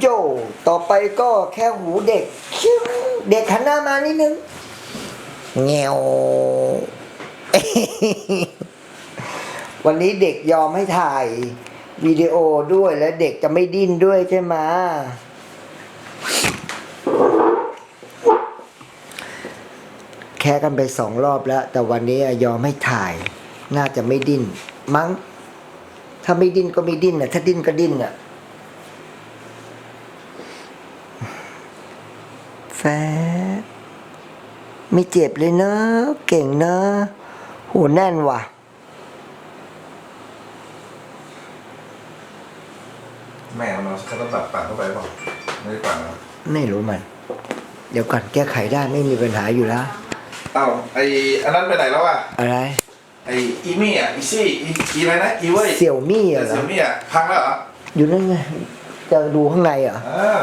โยต่อไปก็แค่หูเด็กชิวเด็กหันหน้ามานิดนึงเงียววันนี้เด็กยอมให้ถ่ายวิดีโอด้วยแล้วเด็กจะไม่ดิ้นด้วยใช่ไหมแค่กันไปสองรอบแล้ว แต่วันนี้ยอมให้ถ่าย น่าจะไม่ดิ้น มั้ง ถ้าไม่ดิ้นก็ไม่ดิ้นนะถ้าดิ้นก็ดิ้นอะ แฟด ไม่เจ็บเลยเนอะเก่งเนอะหูแน่นว่ะ แม่เราเขาต้องตัดปากเข้าไปเปล่าไม่ได้ปากนะไม่รู้มัน เดี๋ยวก่อนแก้ไขได้ไม่มีปัญหาอยู่แล้ว เอ้าไออันนั้นไปไหนแล้วอะอะไรไออีมี่อะอีซี่อีอีอะไรนะอีเว้ยเสี่ยวมี่เหรเสี่ยอวมี่อะพังแล้วเหรออยู่นั่นไงจะดูข้างในเหรออ่า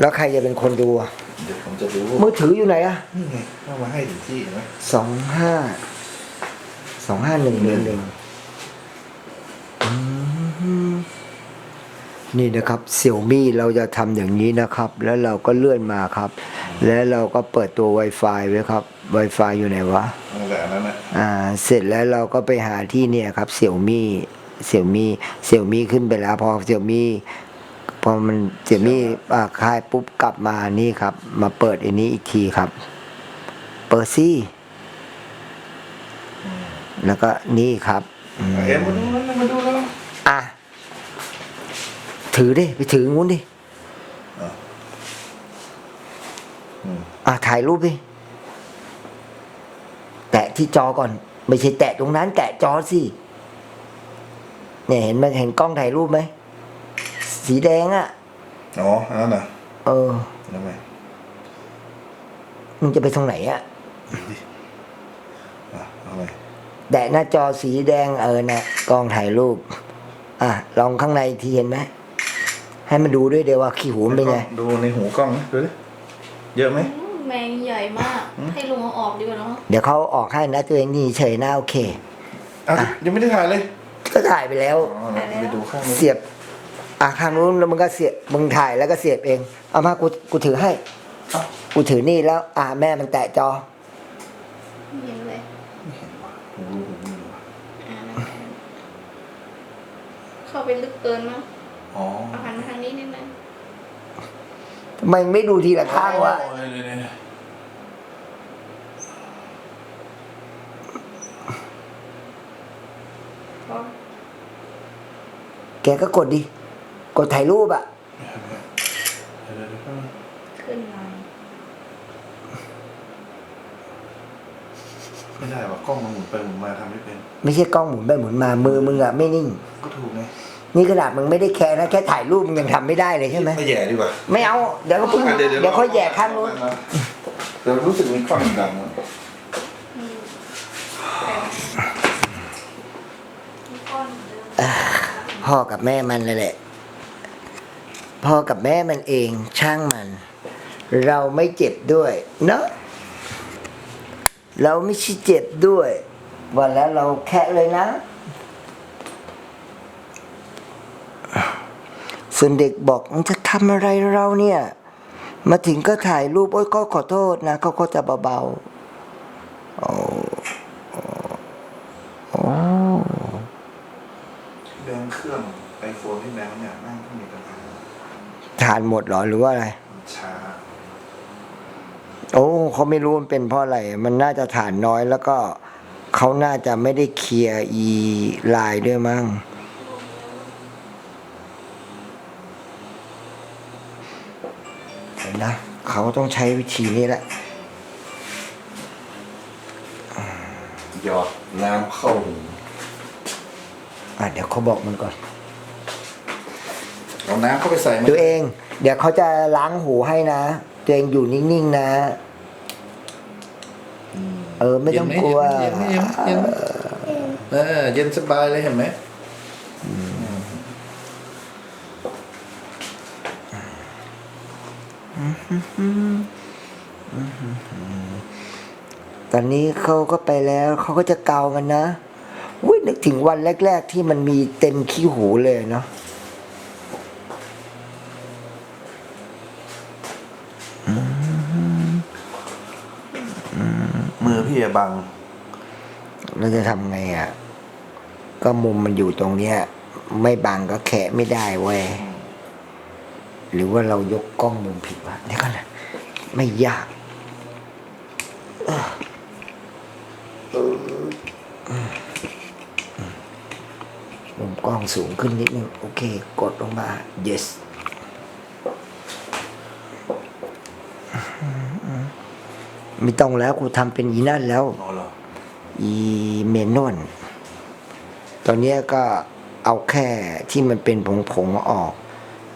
แล้วใครจะเป็นคนดูอะเดี๋ยวผมจะดูมือถืออยู่ไหนอะนี่ไงเอามาให้ถึงที่เห็นไหมสองห้าสองห้าหนึ่งหนึ่งหนึ่งนี่นะครับเสี่ยวมี่เราจะทำอย่างนี้นะครับ แล้วเราก็เลื่อนมาครับ แล้วเราก็เปิดตัว Wi-Fi ไว้ครับ Wi-Fi อยู่ไหนวะ นั่นแหละอันนั้นน่ะอ่าเสร็จแล้วเราก็ไปหาที่เนี่ยครับเสี่ยวมี่เสี่ยวมี่เสี่ยวมี่ขึ้นไปแล้วพอเสี่ยวมี่พ อมันเสียมี่อ่าคลายปุ๊บกลับมานี่ครับ มาเปิดอันนี้อีกทีครับ เปิดซี่ แล้วก็นี่ครับอืมเอ็มมาดูแล้วมาดูแล้วอะ ถือดิไปถืองู้นดิอืมอะถ่ายรูปดิแตะที่จอก่อน ไม่ใช่แตะตรงนั้น แตะจอสิเนี่ยเห็นไหมเห็นกล้องถ่ายรูปไหม สีแดงอะ่ะ อ๋ออันนั้นน่ะเออ ทำไมมึงจะไปตรงไหนอะ่ะ อะเอาไปแตะหน้าจอสีแดงเออนะกล้องถ่ายรูป อะ ลองข้างในอีกทีเห็นไหม ให้มันดูด้วยเดี๋ยวว่าขี้หูมันเป็นไง ดูในหูกล้องนะดูดิเยอะไหม อืมแมงใหญ่มาก ให้ลุงเอาออกดีกว่าเนาะเดี๋ยวเขาออกให้นะตัวเองนี่เฉยหน้าโอเค อะยังไม่ได้ถ่ายเลยก็ถ่ายไปแล้ว อ๋อไปดูข้างนี้ เสียบ อะข้างนู้นแล้วมึงก็เสียบมึงถ่ายแล้วก็เสียบเอง เอามากูกูถือให้เอ้ากูถือนี่แล้ว อ่าแม่มันแตะจอไม่เห็นเลยหูรู้หูไม่รู้อ่าเข้าไปลึกเกินมั้งอ๋อเอาหันมาทางนี้นิดนึงทำไมไม่ดูทีละข้างวะโอ้ยเนี่ยเนี่ยพอ แกก็กดดิ กดถ่ายรูปอะเดี๋ยวเดี๋ยวเดี๋ยวแป๊บนึงขึ้นมาไม่ได้ว่ะกล้องมันหมุนไปหมุนมาทำไม่เป็น ไม่ใช่กล้องหมุนไปหมุนมามือมึงอะไม่นิ่ง ก็ถูกไงนี่ขนาดมึงไม่ได้แค่นะแค่ถ่ายรูปมึงยังทำไม่ได้เลยใช่ไหมไม่แย่ดีกว่า ไม่เอาเดี๋ยวก็พึ่งอะเดี๋ยวค่อยแย่ข้างนู้นเดี๋ยวรู้สึกมีความดังอะอืมแต่มีก้อนเหมือนเดิมพ่อกับแม่มันเลยแหละ พ่อกับแม่มันเองช่างมัน เราไม่เจ็บด้วย เนอะเราไม่ใช่เจ็บด้วย วันแล้วเราแค่เลยนะ ส่วนเด็กบอกมึงจะทำอะไรเราเนี่ย มาถึงก็ถ่ายรูป โอ้ยก็ขอโทษนะเขาก็จะเบาๆโอ้โอ้ แบงเครื่องไอโฟนที่แบงเนี่ยนั่งที่มีปัญหา ทานหมดเหรอหรือว่าอะไรมันช้าโอ้เขาไม่รู้มันเป็นเพราะอะไร มันน่าจะฐานน้อยแล้วก็เขาน่าจะไม่ได้เคลียร์อีไลน์ด้วยมั้งเห็นนะเขาต้องใช้วิธีนี้แหละหยอดน้ำเข้าหูอะเดี๋ยวเขาบอกมันก่อนเอาน้ำเข้าไปใส่มันตัวเอง เดี๋ยวเขาจะล้างหูให้นะตัวเองอยู่นิ่งๆนะ เออไม่ต้องกลัว เย็นไหมเย็นไหมเย็นไหมเออเย็นสบายเลยเห็นไหมตอนนี้เขาก็ไปแล้วเขาก็จะเกากันนะอุ้ยนึกถึงวันแรก ๆ ที่มันมีเต็มขี้หูเลยเนาะ พี่อะบัง เราจะทำไงอะ ก็มุมมันอยู่ตรงเนี้ย ไม่บังก็แขะไม่ได้เว้ย หรือว่าเรายกกล้องมุมผิดวะเดี๋ยวก่อนนะไม่ยากเออเอออืมมุมกล้องสูงขึ้นนิดนึง โอเค กดลงมา yes ไม่ต้องแล้วกูทำเป็นอีนั่นแล้วนอนเหรออีเมนอน ตอนเนี้ยก็เอาแค่ที่มันเป็นผงผงๆออก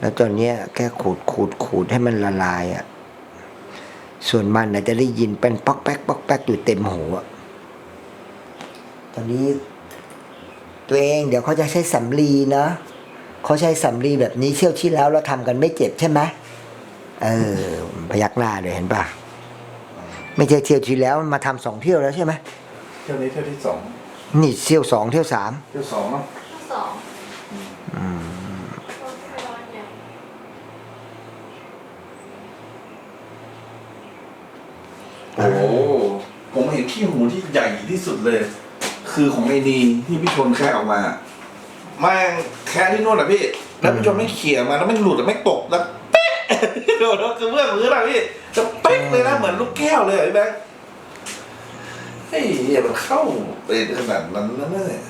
แล้วตอนเนี้ยแค่ขูดขูดขูดให้มันละลายอะ่ะ ส่วนมันนะจะได้ยินเป็นป๊อกแป๊กป๊อกแป๊กอยู่เต็มหูอะตอนนี้ ตัวเองเดี๋ยวเขาจะใช้สำลีนะเขาใช้สำลีแบบนี้เที่ยวที่แล้วเราทำกันไม่เจ็บใช่ไหมเออพยักหน้าเลยเห็นปะ ไม่ใช่เที่ยวที่แล้วมันมาทำสองเที่ยวแล้วใช่ไหมเที่ยวนี้เที่ยวที่สองนี่เที่ยวสองเที่ยวสามเที่ยวสองเนาะข้อสองรถไฟร้อนใหญ่โอ้โหผมเห็นขี้หูที่ใหญ่ที่สุดเลย คือของไอ้นีที่พี่ชนแค่ออกมาแม่งแค่ที่นู่นอะพี่แล้วพี่ชนไม่เขี่ยมาแล้วไม่หลุดอะไม่ตกแล้วเป๊ะ โดนคือเบื้องมือนะพี่จะเป๊กเลยนะเหมือนลูกแก้วเลยอะพี่แบงค์เฮ้ยเหี้ยมันเข้าไปขนาดนั้นนะเนี่ย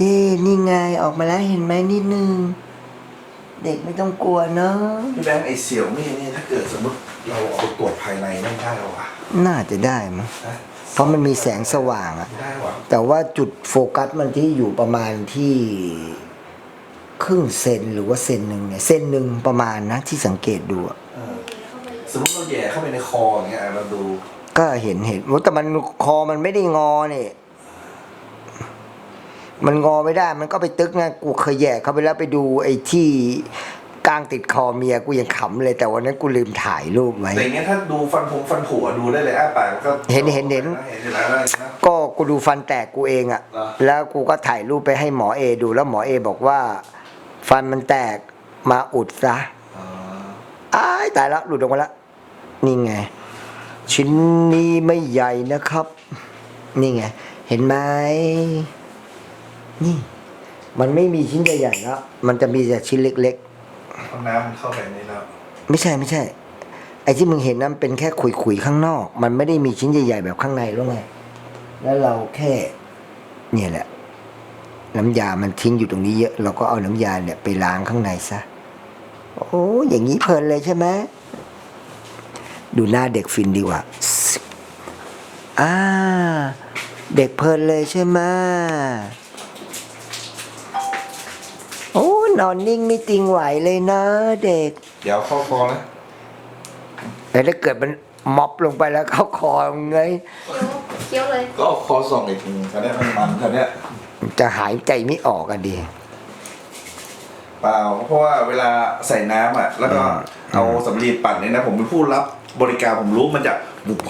นี่ไงออกมาแล้วเห็นไหมนิดนึง เด็กไม่ต้องกลัวเนาะพี่แบงค์ไอเสี่ยวมี่นี่ถ้าเกิดสมมติเราเอาไปตรวจภายในไม่ได้หรอวะน่าจะได้มั้งนะเพราะมันมีแสงสว่างอะไม่ได้หรอแต่ว่าจุดโฟกัสมันที่อยู่ประมาณที่ครึ่งเซนหรือว่าเซนหนึ่งเนี่ยเซนหนึ่งประมาณนะที่สังเกตดูอะเออเข้าไปสมมติเราแหย่เข้าไปในคออย่างเงี้ยเราดูก็เห็นเห็นแต่มันคอมันไม่ได้งอเนี่ย มันงอไม่ได้ มันก็ไปตึกไงกูเคยแย่เข้าไปแล้วไปดูไอ้ที่กลางติดคอเมียกูยังขำเลยแต่วันนั้นกูลืมถ่ายรูปไว้แต่อย่างเงี้ยถ้าดูฟันผงฟันผุอะดูได้เลยอ้าปากมันก็เห็นเห็นเห็นเห็นอยู่แล้วอะไรนะ ก็กูดูฟันแตกกูเองอะเหรอ แล้วกูก็ถ่ายรูปไปให้หมอเอดูแล้วหมอเอบอกว่า ฟันมันแตกมาอุดซะอ๋ออ้ายตายแล้วหลุดออกมาแล้วนี่ไง ชิ้นนี้ไม่ใหญ่นะครับ นี่ไง เห็นไหม นี่ มันไม่มีชิ้นใหญ่ๆแล้ว มันจะมีแต่ชิ้นเล็กห้องน้ำมันเข้าไปในแล้วๆ ไม่ใช่ไม่ใช่ ไอ้ที่มึงเห็นนั้นเป็นแค่ขุยๆข้างนอก มันไม่ได้มีชิ้นใหญ่ๆแบบข้างในหรือไง แล้วเราแค่ เนี่ยแหละ น้ำยามันทิ้งอยู่ตรงนี้เยอะ เราก็เอาน้ำยาเนี่ยไปล้างข้างในซะ โอ้อย่างนี้เพลินเลยใช่ไหมดูหน้าเด็กฟินดีกว่า อ่า เด็กเพลินเลยใช่ไหมโอ้ นอนนิ่งไม่ติงไหวเลยนะเด็ก เดี๋ยวเข้าคอนะแต่ถ้าเกิดมันม็อบลงไปแล้วเข้าคอไงเคี้ยวเคี้ยวเลย ก็เอาคอส่องอีกทีคันนี้มันมันคันนี้ยจะหายใจไม่ออกอะดีเปล่าเพราะว่าเวลาใส่น้ำอะ แล้วก็เอาสำลีปั่นเนี่ยนะ ผมเป็นผู้รับบริการผมรู้มันจะบุบ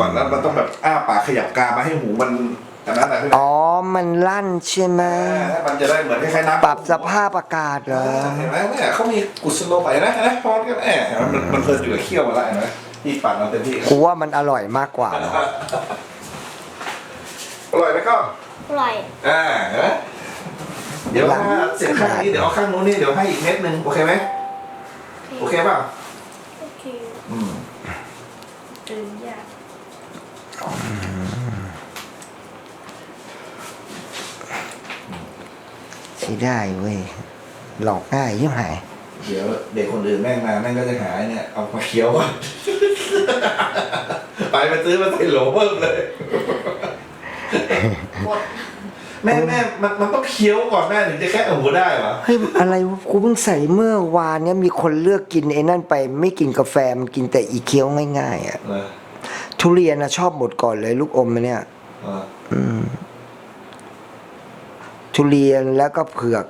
วันนั้นมันต้องแบบอ้าปากขยับกามาให้หูมัน อันนั้นนะพี่อ๋อ มันลั่นใช่ไหมให้มันจะได้เหมือนคล้ายๆน้ำปรับสภาพอากาศเหรเอออเห็นไหมเนี่ยเขามีกุศโลบายนะเห็นไหมพร้อมกันแอบเห็นไหมมันมันเพลินอยู่กับเขี้ยวมาแล้วเห็นไหมที่ปั่นเอาเต็มที่กูว่ามันอร่อยมากกว่านะอร่อยไหมก็ อร่อยอ่าเห็นไหมเดี๋ยวถ้าเสร็จข้างนี้เดี๋ยวเอาข้างนู้นนี่เดี๋ยวให้อีกเม็ดหนึ่งโอเคไหมโอเคเปล่า โอเค อืม ตื่นยาก ใช้ได้เว้ย หลอกง่ายยิ่งหาย เดี๋ยวเด็กคนอื่นแม่งมาแม่งก็จะหาไอ้เนี่ย เอามาเคี้ยวก่อนไปไปซื้อมาใส่โหลเพิ่มเลย หมดไแม่แม่มันมันต้องเคี้ยวก่อนแม่ถึงจะแค่หูได้เหรอเฮ้ยอะไรวะกูเพิ่งใส่เมื่อวานเนี้ยมีคนเลือกกินไอ้นั่นไป ไม่กินกาแฟมันกินแต่อีเคี้ยวง่ายๆอะเออทุเรียนนะชอบหมดก่อนเลยลูกอมเนี่ยเอออืม ทุเรียนแล้วก็เผือก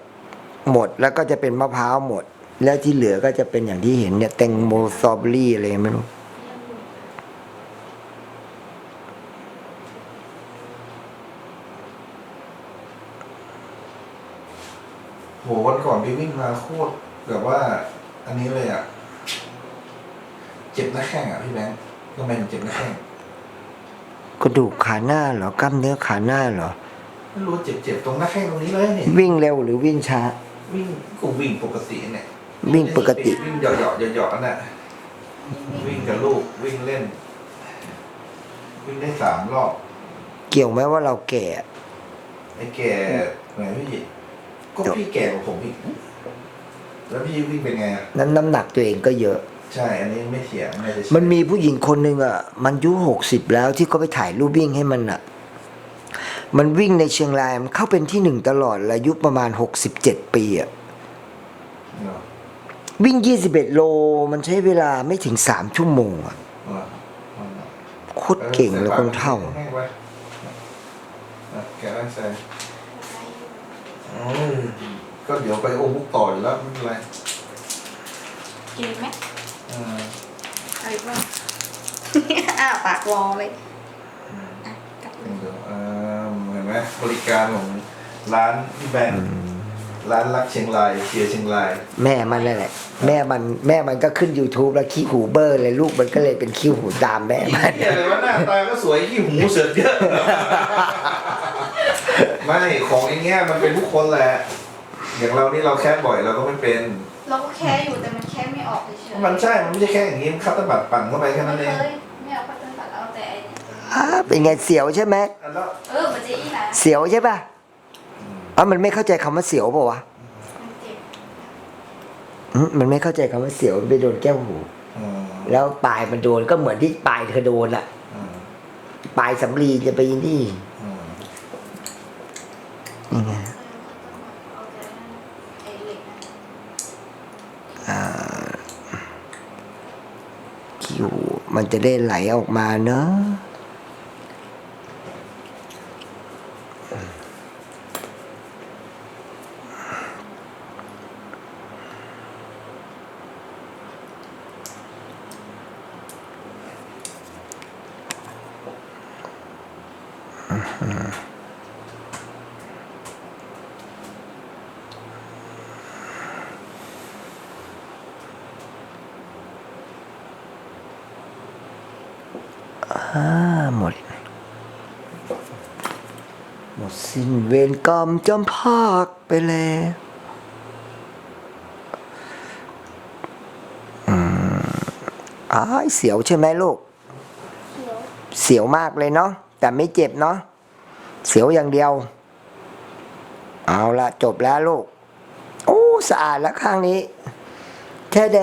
หมดแล้วก็จะเป็นมะพร้าวหมด แล้วที่เหลือก็จะเป็นอย่างที่เห็นเนี่ยแตงโมสตรอเบอรี่อะไรไม่รู้โหวันก่อนพี่วิ่งมาโคตรแบบว่า อันนี้เลยอะ เจ็บหน้าแข้งอะพี่แบงค์ทำไมมันเจ็บหน้าแข้งกระดูกขาหน้าเหรอกล้ามเนื้อขาหน้าเหรอ ไม่รู้เจ็บเจ็บตรงหน้าแข้งตรงนี้เลยเนี่ยวิ่งเร็วหรือวิ่งช้า วิ่งกูวิ่งปกติเนี่ยวิ่งปกติ วิ่งเหยาะเหยาะเหยาะเหยาะนั่นแหละวิ่งกับลูกวิ่งเล่น วิ่งได้สามรอบเกี่ยวไหมว่าเราแก่ ไอ้แก่แหมพี่ก็พี่แก่กว่าผมอีกแล้วพี่วิ่งเป็นไงอะนั้นน้ำหนักตัวเองก็เยอะ ใช่อันนี้ไม่เถียงไม่ได้เถียงมันมีผู้หญิงคนหนึ่งอะ มันอายุหกสิบแล้วที่เขาไปถ่ายรูปวิ่งให้มันอะ มันวิ่งในเชียงรายมันเข้าเป็นที่หนึ่งตลอดและอายุประมาณหกสิบเจ็ดปีอะเนอะวิ่งยี่สิบเอ็ดโลมันใช้เวลาไม่ถึงสามชั่วโมงอะเนอะเนอะโคตรเก่งเลยคนเท่าแห้งไว้อะแกะไว้ใส่โอ้ยก็เดี๋ยวไปโอมุกต่ออยู่แล้วไม่เป็นไรกินไหมอ่าเอาอีกบ้างอ้าปากวอเลย นไหมบริการของร้านพี่แบงค์ร้านรักเชียงรายเชียร์เชียงราย แม่มันนั่นแหละ แม่มันแม่มันก็ขึ้น youtube แล้วขี้หูเบอร์เลยลูกมันก็เลยเป็นขี้หูตามแม่มันเหียอะไรวะหน้าตาก็สวยขี้หูเสือกเยอะ ไม่ของไอ้เงี้ยมันเป็นทุกคนแหละ อย่างเรานี่เราแค่บ่อยเราก็ไม่เป็น เราก็แค่อยู่แต่มันแค่ไม่ออกเฉยๆมันใช่ มันไม่ใช่แค่อย่างงี้มันคัตเตอร์บัตรปั่นเข้าไปแค่นั้นเองไเนี่ยอ่าเป็นไงเสียวใช่ไหมอันแล้วเออมันจะอีนะเสียวใช่ป่ะอ๋อมันไม่เข้าใจคำว่าเสียวเปล่าวะมันเจ็บอืมมันไม่เข้าใจคำว่าเสียวมันไปโดนแก้วหู อืมแล้วปลายมันโดนก็เหมือนที่ปลายเธอโดนอะอืมปลายสำลีจะไปนี่อืมนี่ไงเอาแต่ไอ้เหล็กนั่นอ่าคิวมันจะได้ไหลออกมาเนอะ หมด หมดสิ้นเวรกรรมจำภาคไปแล้วอืมอ้ายเสียวใช่ไหมลูกเขียวเสียวมากเลยเนาะ แต่ไม่เจ็บเนาะ เสียวอย่างเดียว เอาละจบแล้วลูก โอ้สะอาดแล้วข้างนี้แค่เด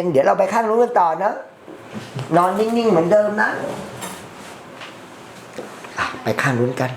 น เดี๋ยวเราไปข้างนู้นกันต่อเนะนอนนิ่งๆเหมือนเดิมนะอะไปข้างนู้นกัน